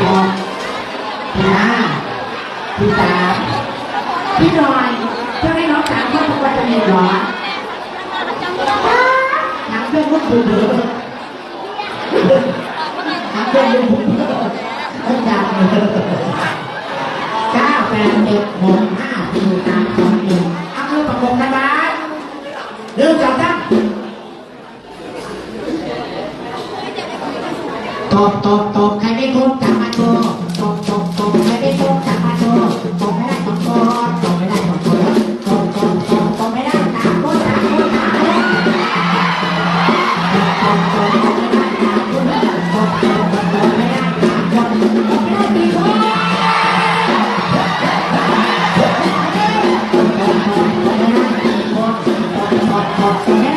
หกที่ห้าที่สามพี่ลอยเพื่อให้น้องสามคนทุกวันจะมีหรอน้ำเพื่องมุกดูเดือหนังเพื่องมุกเดือไม่จับเลยเก้าแปดเจ็ดหก ตบตบตบใครไม่ครบจับมาโชว์ตบตบตบใครไม่ครบจับมาโชว์ตบไม่ได้ตบก่อนตบไม่ได้ตบก่อนตบตบตบตบไม่ได้ตามคนตามคนตามคนตบตบตบไม่ได้ตามคนตบตบตบไม่ได้ตามคนตบไม่ได้ตีคนตบตบตบไม่ได้ตีคนตบตบตบตบไม่ได้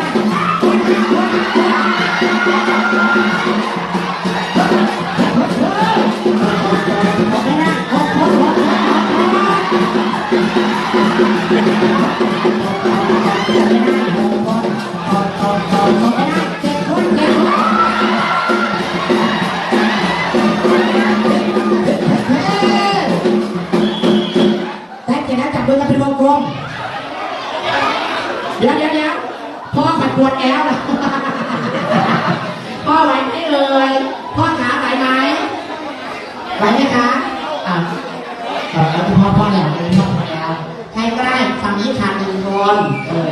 เจนะจับมือกันเป็นวงกลมเดี๋ยวเดี๋ยวเดี๋ยวพ่อปัดปวดแอวนะพ่อไหวไหมเอ่ยพ่อขาไหวไหมไหวไหมคะอ่าเออแล้วพ่อพ่อเนี่ยพ่อ คนเออ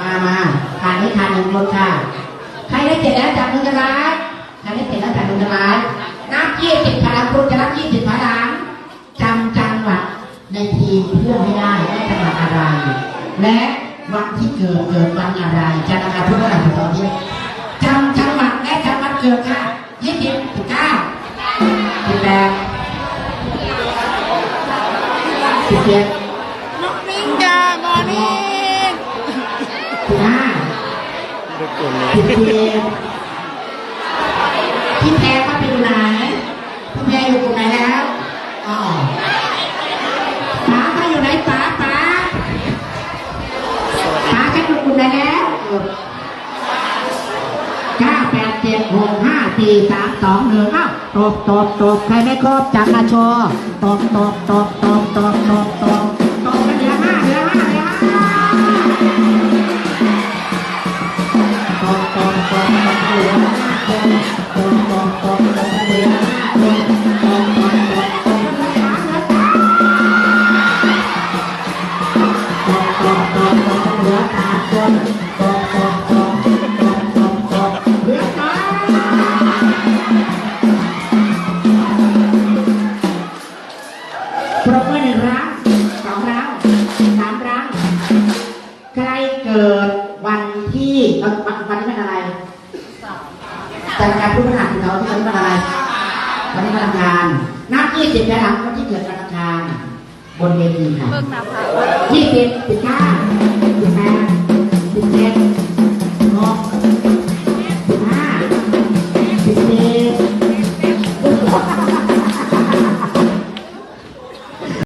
มามาขาดนี้ขาดหนึ่งคนค่ะ ใครได้เจ็ดแล้วจับมือกันไว้ใครได้เจ็ดแล้วจับมือกันไว้นับยี่สิบพลังคุณจะนับยี่สิบพลังจำจังหวัดในทีมเพื่อนให้ได้ว่าจังหวัดอะไร และวันที่เกิดเกิดวันอะไรจะนำมาพูดอะไรตอนนี้จำจังหวัดและจำวันเกิดค่ะยี่สิบสิบเก้าสิบแปดสิบเจ็ด ทุกคนเลยสิบเจ็ดพี่แพรเขาไปอยู่ไหนพี่แพรอยู่กลุ่มไหนแล้วอ๋อป๋าเขาอยู่ไหนป๋าป๋าป๋าเขาอยู่กลุ่มไหนแล้วเก้าแปดเจ็ดหกห้าสี่สามสองหนึ่งเอ้าตบตบตบใครไม่ครบจับมาโชว์ตบตบตบตบตบตบตบ ปรบมือหนึ่งครั้งสองครั้งสามครั้งใครเกิด จัดการผู้บัญหารของเขาที่เขาทำอะไรวันนี้มาทำงานนับยี่สิบแะครับวันที่เกิดการทำงานบนเวทีค่ะยี่สิบสิบห้า